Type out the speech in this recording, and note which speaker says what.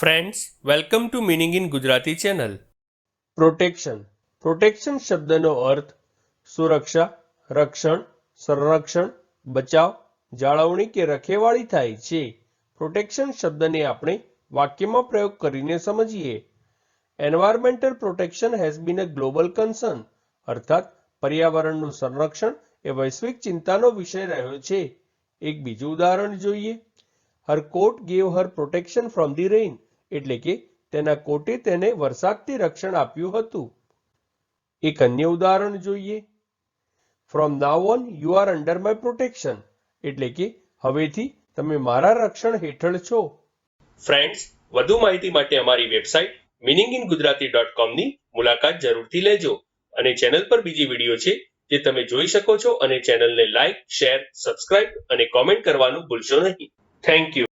Speaker 1: Friends welcome to meaning in Gujarati channel
Speaker 2: protection protection શબ્દનો અર્થ સુરક્ષા, રક્ષણ, સંરક્ષણ, બચાવ, જાળવણી કે રખેવાળી થાય છે. પ્રોટેક્શન શબ્દને આપણે વાક્યમાં પ્રયોગ કરીને સમજીએ. Environmental protection has been a global concern અર્થાત પર્યાવરણનું સંરક્ષણ એ વૈશ્વિક ચિંતાનો વિષય રહ્યો છે. એક બીજું ઉદાહરણ જોઈએ. Her coat gave her protection from the rain, એટલે કે તેના કોટે તેને વરસાદથી રક્ષણ આપ્યું હતું. એક અન્ય ઉદાહરણ જોઈએ. From now on you are under my protection એટલે કે હવેથી તમે મારા રક્ષણ હેઠળ છો.
Speaker 1: ફ્રેન્ડ્સ વધુ માહિતી માટે અમારી website meaning in Gujarati dot કોમની મુલાકાત જરૂરથી લેજો અને ચેનલ પર બીજી વીડિયો છે જે તમે જોઈ શકો છો અને ચેનલને લાઇક શેર સબસ્ક્રાઇબ અને કોમેન્ટ કરવાનું ભૂલશો નહીં. Thank you